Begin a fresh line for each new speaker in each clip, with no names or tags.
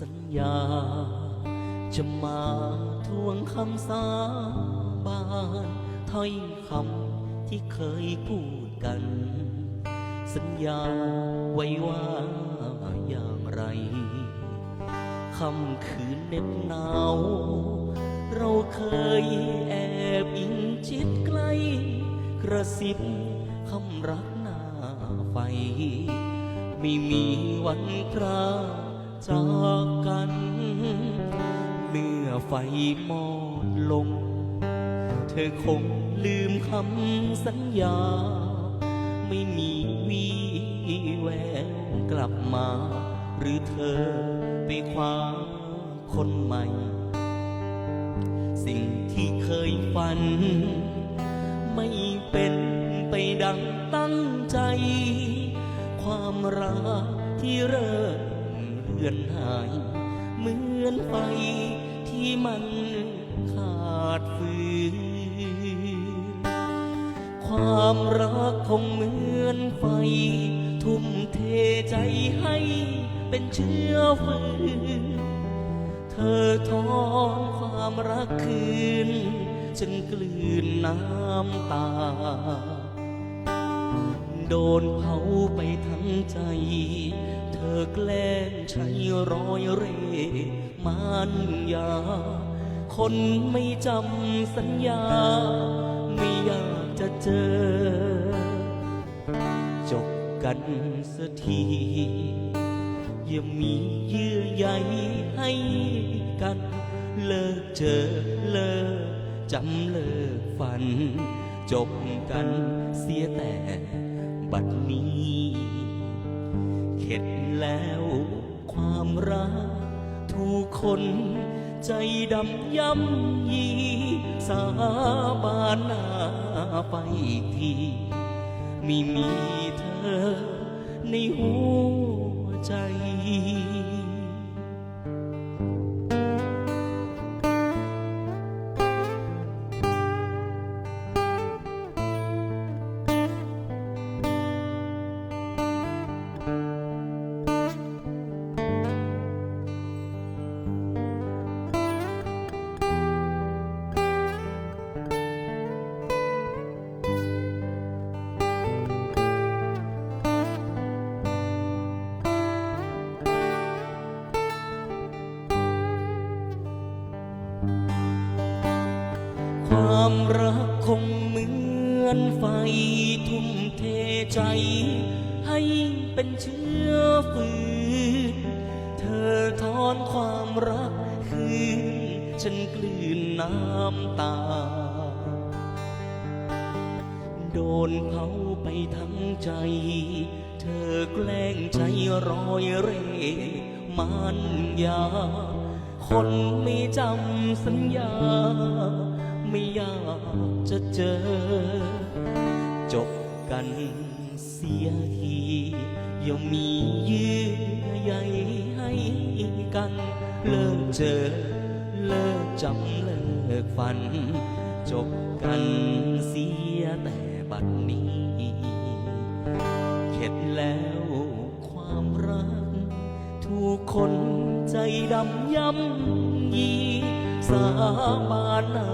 สัญญา จะมาทวงคำสาบานถ้อยคำที่เคยพูดกัน สัญญาไว้ว่าอย่างไรคำคืนเหน็บหนาว เราเคยแอบอิงชิดใกล้กระซิบคำรักหน้าไฟ ไม่มีวันพราก จากกัน เมื่อไฟมอดลง เธอคงลืมคำสัญญา ไม่มีวีแววกลับมา หรือเธอไปคว้าคนใหม่ สิ่งที่เคยฝัน ไม่เป็นไปดังตั้งใจ ความรักที่เริ่ม ลือนหาย เหมือนไฟที่มันขาดฟืนความรักคงเหมือนไฟ ทุ่มเทใจให้เป็นเชื้อฟืนเธอทอนความรักคืนฉันกลืนน้ำตา โดนเผาไปทั้งใจ เธอแกล้งใช้รอยเร่มันยา คนไม่จำสัญญา ไม่อยากจะเจอ จบกันสักทีอย่ามีเยื่อใยให้กัน เลิกเจอเลิกจำเลิกฝัน จบกันเสียแต่ บัดนี้ เข็ดแล้วความรักถูกคนใจดำย่ำยี สาบานหน้าไปอีกทีไม่มีเธอในหัวใจ โดนเผาไปทั้งใจ เธอแกล้งใช้รอยเร่มันยา คนไม่จำสัญญา ไม่อยากจะเจอ จบกันเสียทียังมีเยื่อใยให้กัน เลิกเจอ เลิกจำเลิกฝัน จบกันเสียแต่ บัดนี้ เข็ดแล้วความรักทุกคนใจดำย่ำยี สาบานหน้า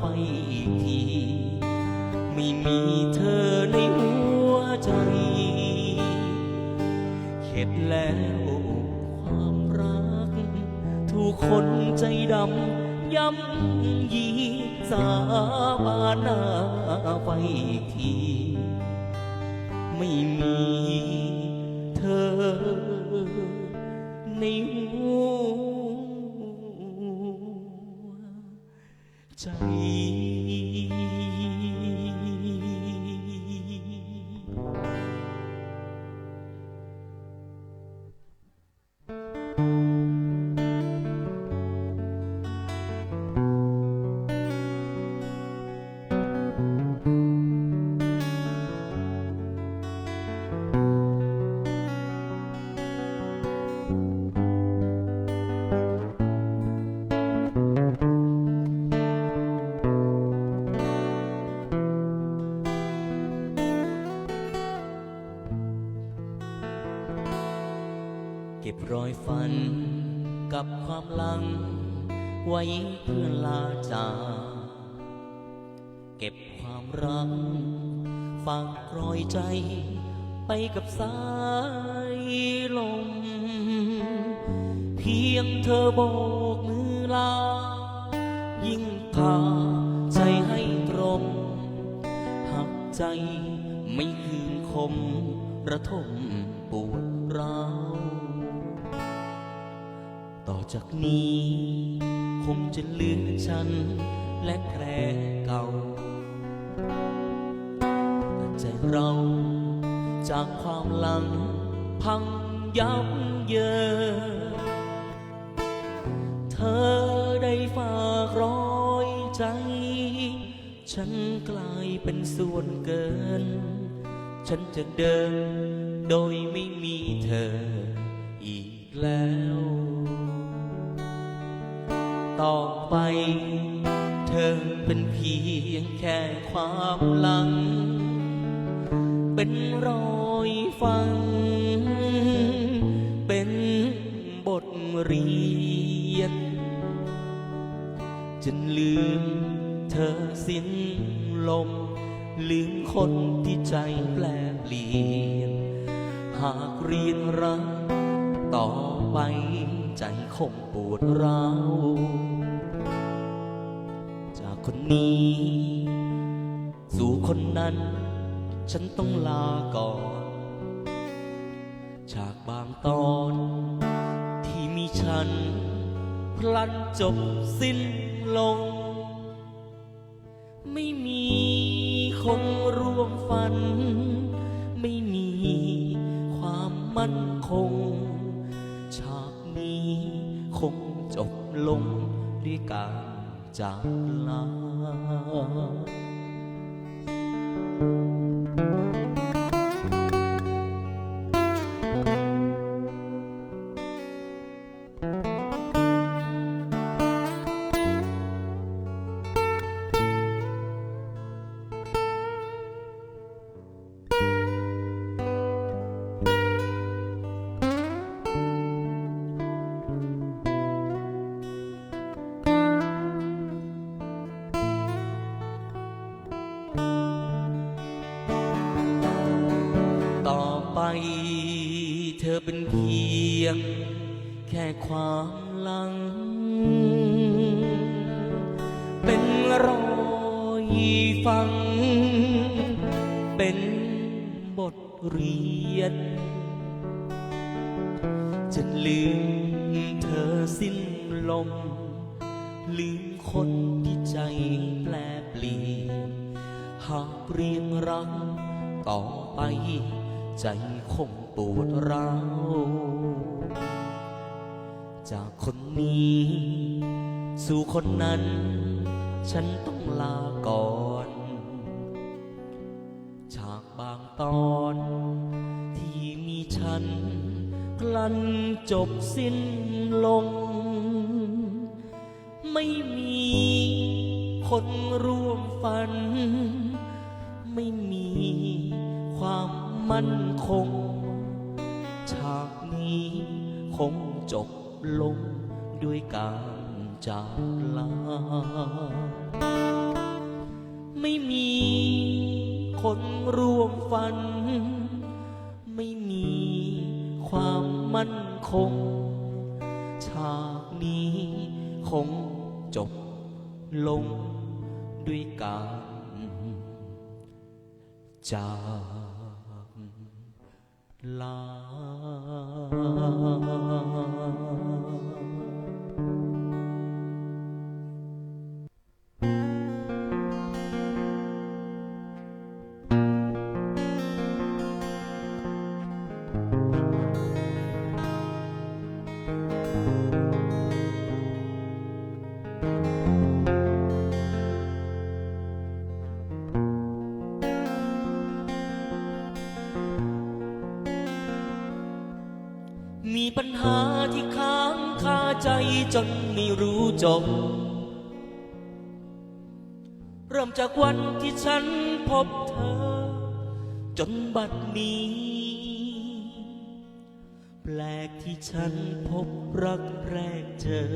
ไปอีกที ไม่มีเธอในหัวใจ เข็ดแล้วความรักทุกคนใจดำ ย้ำยีสาบานาไปที ไม่มีเธอในหัวใจ ฝันกับความหลัง ไว้เพื่อลาจากเก็บความรัก ฝากรอยใจไปกับสายลม เพียงเธอโบกมือลา ยิ่งพาใจให้ตรม หักใจไม่คืนคมระทมปวด จากนี้ คงจะเหลือฉันและแผลเก่าแต่ใจเราจากความหลังพังยับเยินเธอได้ฝากรอยใจ ฉันกลายเป็นส่วนเกิน ฉันจะเดินโดยไม่มีเธออีกแล้ว ไป เธอเป็นเพียงแค่ความหลัง เป็นรอยฟัง เป็นบทเรียนจนลืมเธอสิ้นลม ลืมคนที่ใจแปลเปลี่ยน หากเรียนรักต่อไปใจคงปวดร้าว คนนี้ สู่คนนั้น ฉันต้องลาก่อนจากบางตอน ที่มีฉัน พลันจบสิ้นลง ไม่มีคนร่วมฝัน ไม่มีความมั่นคง ฉากนี้คงจบลงด้วยการ จากลา ต่อไป ใจคงปวดร้าว จากคนนี้ สู่คนนั้น ฉันต้องลาก่อน ฉากบางตอน ที่มีฉันพลันจบสิ้นลง ไม่มีคนร่วมฝัน ไม่มี มั่นคง ฉากนี้คงจบลงด้วยการจากลา ไม่มีคนร่วมฝัน ไม่มีความมั่นคง ฉากนี้คงจบลงด้วยการจาก ล เริ่มจากวันที่ฉันพบเธอ จนบัดนี้ แปลกที่ฉันพบรักแรกเจอ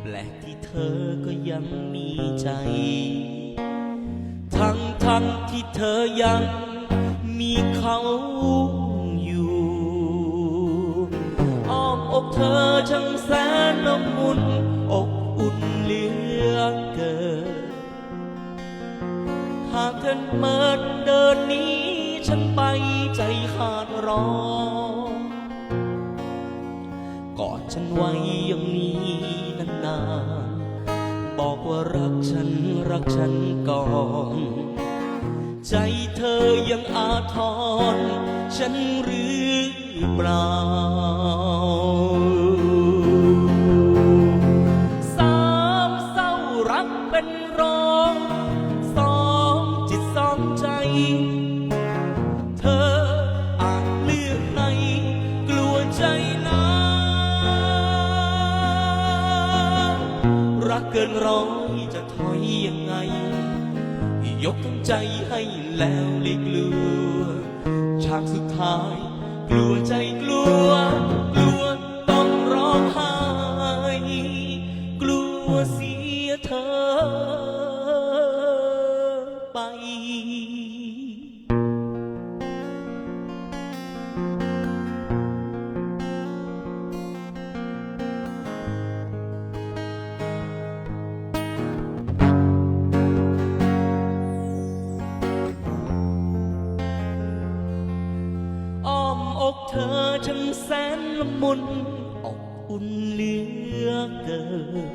แปลกที่เธอก็ยังมีใจ ทั้งทั้งที่เธอยังมีเขาอยู่ อ้อมอกเธอช่างแสนละมุน เธอเมินเดินนี้ ฉันไปใจขาดรอกอดฉันไว้อย่างนี้นานๆ บอกว่ารักฉันรักฉันก่อน ใจเธอยังอาทรฉันหรือเปล่า แล้วลิกลัวฉากสุดท้าย กลัวใจ เธอช่างแสนละมุนอบอุ่นเหลือเกิน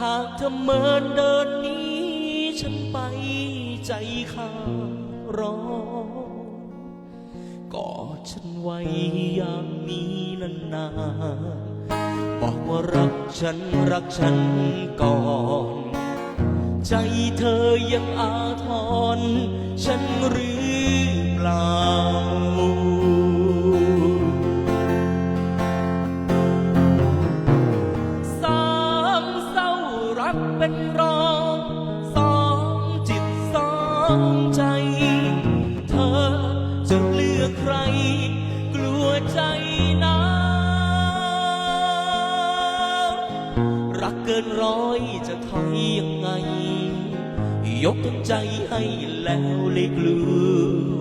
หากเธอเมินเดินนี้ฉันไปใจข้าดรอกอดฉันไว้อย่างนี้นานๆบอกว่ารักฉันรักฉันก่อนใจเธอยังอาทรฉันหรือเปล่า งใจ เธอจะเลือกใคร กลัวใจนะรักเกินร้อยจะถอยยังไง ยกใจให้แล้วเลยกลัว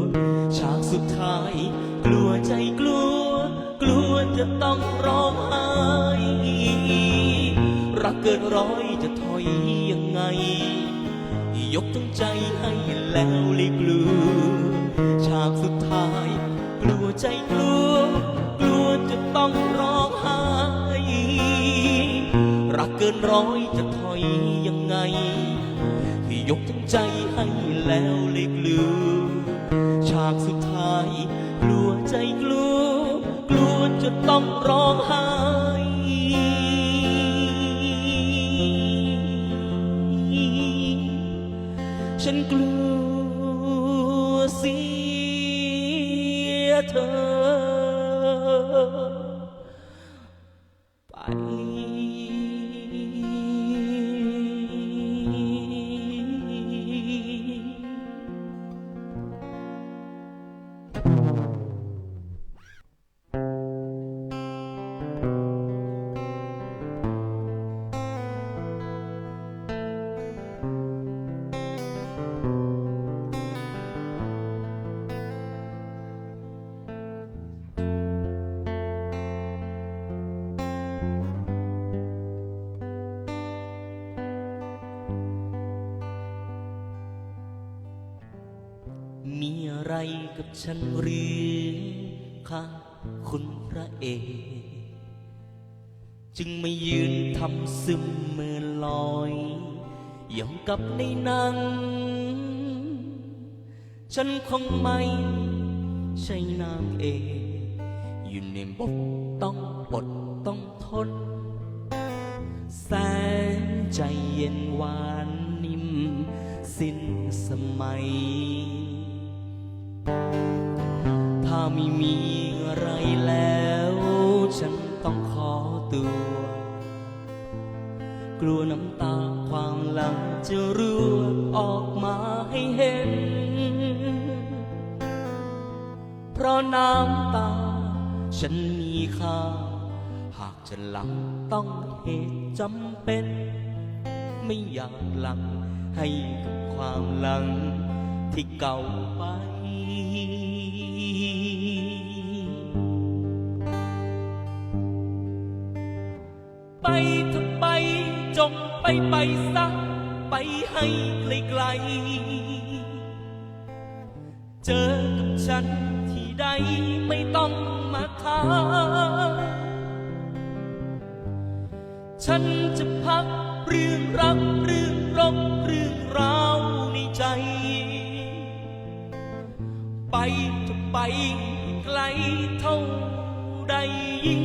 ฉากสุดท้าย กลัวใจกลัว กลัวจะต้องร้องไห้รักเกินร้อยจะถอยยังไง ยกทั้งใจให้แล้วเลยกลัวฉากสุดท้าย กลัวใจกลัว กลัวจะต้องร้องไห้รักเกินร้อยจะถอยยังไง ที่ยกทั้งใจให้แล้วเลยกลัวฉากสุดท้าย กลัวใจกลัว กลัวจะต้องร้องไห้ เธอ อะไรกับฉันหรือคะคุณพระเอกจึงไม่ยืนทำซึมเมือลอยอย่างกับในหนัง ฉันคงไม่ใช่นางเอกอยู่ในบทต้องอดต้องทน แสนใจเย็นหวานนิ่มสิ้นสมัย ไม่มีอะไรแล้ว ฉันต้องขอตัว กลัวน้ำตาความหลังจะรั่วออกมาให้เห็น เพราะน้ำตา ฉันมีค่า หากจะหลังต้องเหตุจำเป็น ไม่อยากหลังให้กับความหลังที่เก่าไป เถอะไป จงไปไปสักไปให้ไกลๆเจอกับฉันที่ใดไม่ต้องมาท้าฉันจะพักเรื่องรักเรื่องรบเรื่องราวในใจ ไปจะไปไกลเท่าใดยิ่ง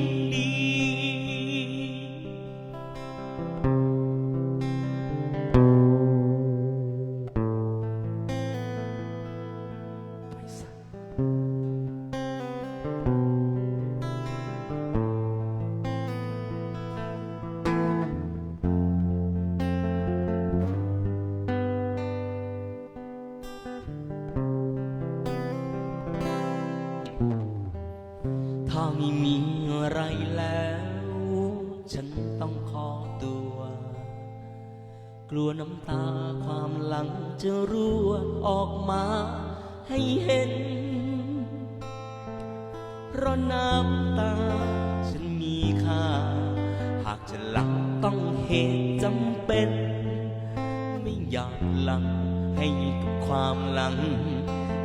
ต้องเหตุจำเป็น ไม่อยากหลังให้กับความหลัง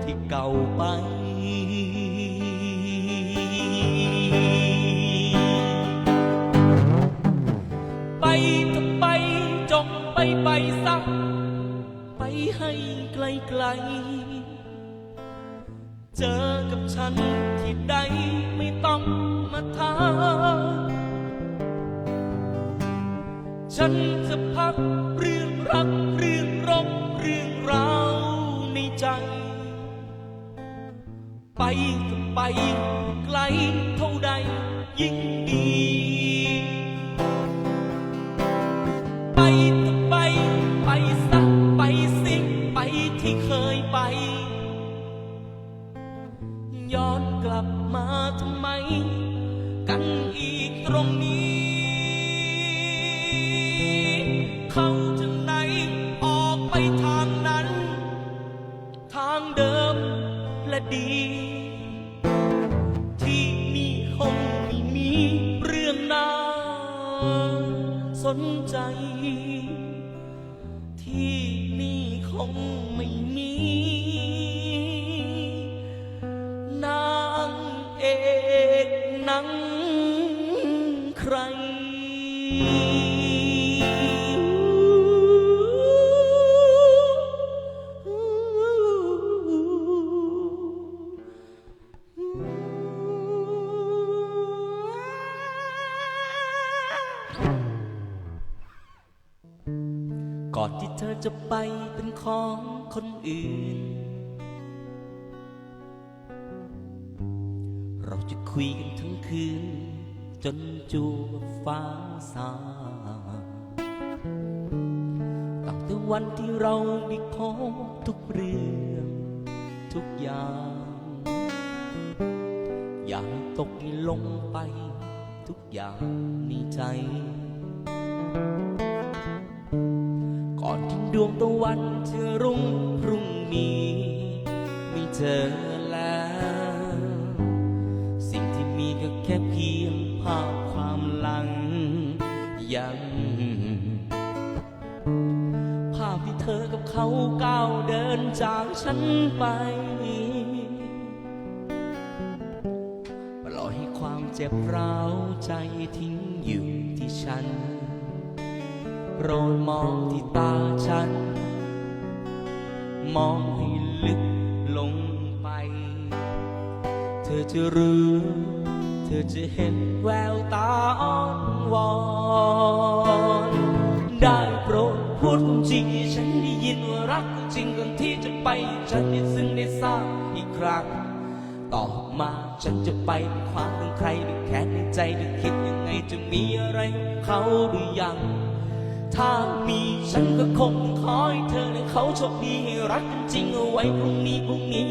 ที่เก่าไป ไปเถอะไปจงไปไปสักไปให้ไกลๆเจอกับฉันที่ใดไม่ต้องมาท้า ฉันจะพักเรื่องรักเรื่องรบเรื่องราวในใจ ไปก็ไปไกลเท่าใดยิ่งดี ไปก็ไปไปสักไปสิไปที่เคยไป ย้อนกลับมาทำไม กันอีกตรงนี้ แอนที่เธอจะไปเป็นของคนอื่น เราจะคุยกันทั้งคืน จนจูบฟ้าสางตั้งแต่วันที่เราได้พบทุกเรื่อง ทุกอย่าง อย่างตกลงไปทุกอย่างในใจ ดวงตะวันจะรุ่งพรุ่งนี้ไม่เจอแล้ว สิ่งที่มีก็แค่เพียงภาพความหลังยัง ภาพที่เธอกับเขาก้าวเดินจากฉันไปปล่อยให้ความเจ็บร้าวใจทิ้งอยู่ที่ฉัน รดมองที่ตาฉัน มองให้ลึกลงไป เธอจะรู้ เธอจะเห็นแววตาอ่อนวอน ได้โปรดพูดความจริงให้ฉันได้ยินว่ารักจริงก่อนที่จะไปฉันได้ซึ่งได้ทราบอีกครั้งต่อมาฉันจะไปความของใครหรือแค่ในใจหรือคิดยังไงจะมีอะไรเขาหรือยัง ถ้ามีฉันก็คงขอให้เธอและเขาโชคดีให้รักกันจริงเอาไว้พรุ่งนี้พรุ่งนี้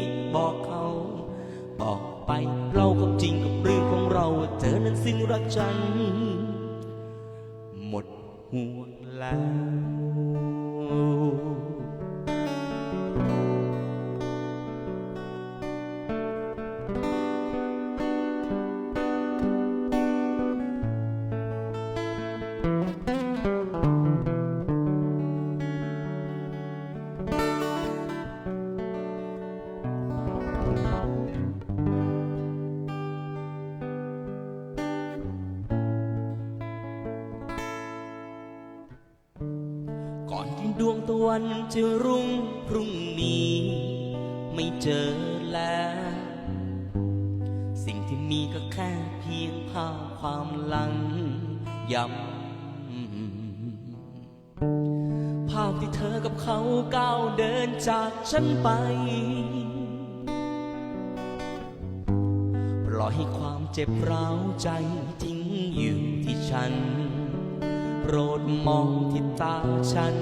ความหลังย้ำภาพที่เธอกับเขาก้าวเดินจากฉันไป ปล่อยให้ความเจ็บร้าวใจทิ้งอยู่ที่ฉัน โปรดมองที่ตาฉัน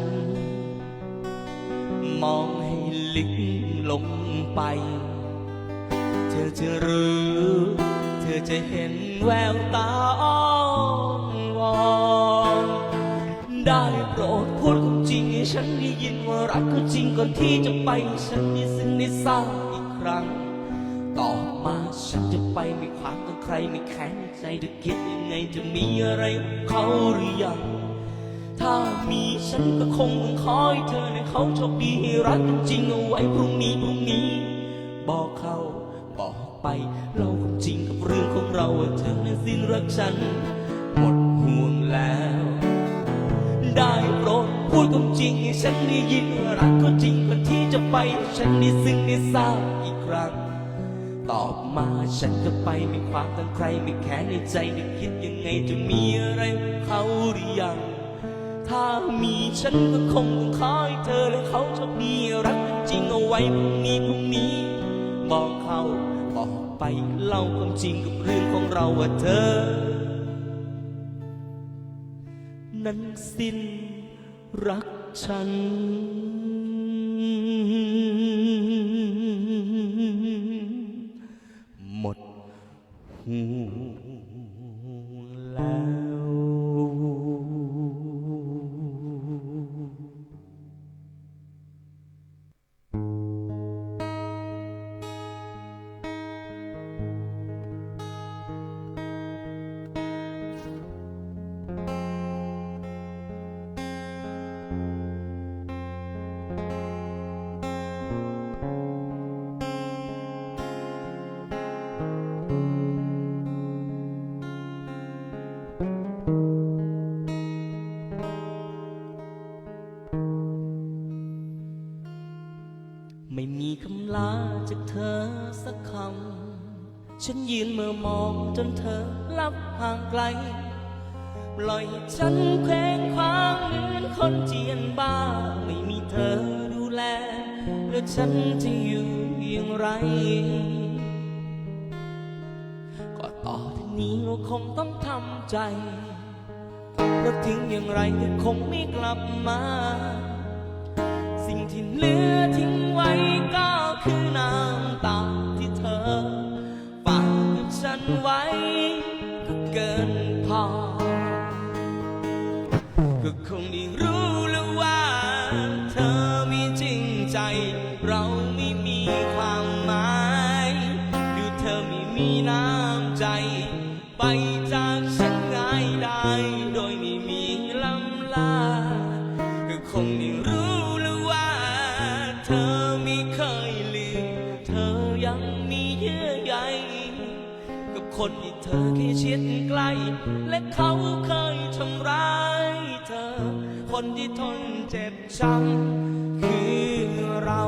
มองให้ลึกลงไป เธอจะรู้ อจะเห็นแววตาอ้อนวอนได้โปรดพูดความจริงให้ฉันได้ยินว่ารักก็จริงก่อนที่จะไป ฉันได้ซึ้งได้ทราบอีกครั้ง ต่อมาฉันจะไปไม่ขวางกับใครไม่แข็งใจจะคิดยังไงจะมีอะไรกับเขาหรือยังถ้ามีฉันก็คงต้องคอยเธอให้เขาโชคดีให้รักจริงเอาไว้พรุ่งนี้พรุ่งนี้ บอกเขา ไปเล่าความจริงกับเรื่องของเราเธอนั้นสิ้นรักฉัน หมดห่วงแล้ว ได้โปรดพูดความจริงให้ฉันได้ยินรักก็จริงก่อนที่จะไป ฉันได้ซึ้งได้ทราบอีกครั้ง ตอบมาฉันจะไปไม่ขวางกันใครไม่แค้นในใจจะคิดยังไงจะมีอะไรเขาหรือยังถ้ามีฉันก็คงต้องคอยเธอและเขาโชคดีรักกันจริงเอาไว้พรุ่งนี้พรุ่งนี้ บอกเขา ไปเล่าความจริงกับเรื่องของเราว่าเธอ นั้นสิ้นรักฉันหมดห่ว ปล่อยฉันแขวงคว้างเหมือนคนเจียนบ้า ไม่มีเธอดูแล แล้วฉันจะอยู่อย่างไร ก็ต่อทีนี้ก็คงต้องทำใจเพราะถึงอย่างไรก็คงไม่กลับมา สิ่งที่เหลือทิ้งไว้ก็คือน้ำตาที่เธอฝากกับฉันไว้ อไม่เคยลืม เธอยังมีเยื่อใยกับคนที่เธอแค่ชิดใกล้ และเขาเคยทำร้ายเธอ คนที่ทนเจ็บช้ำคือเรา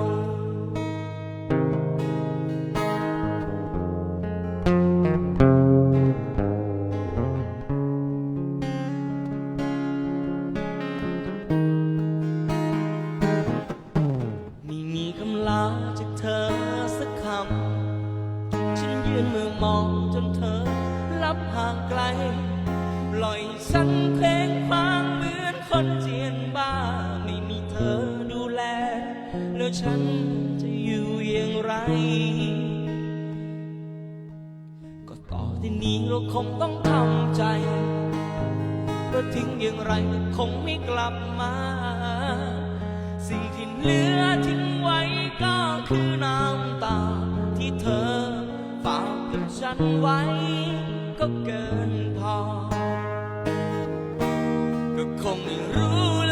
ที่นี้เราคงต้องทำใจก็ทิ้งอย่างไรคงไม่กลับมา สิ่งที่เหลือทิ้งไว้ก็คือน้ำตา ที่เธอฝากกับฉันไว้ ก็เกินพอ ก็คงไม่รู้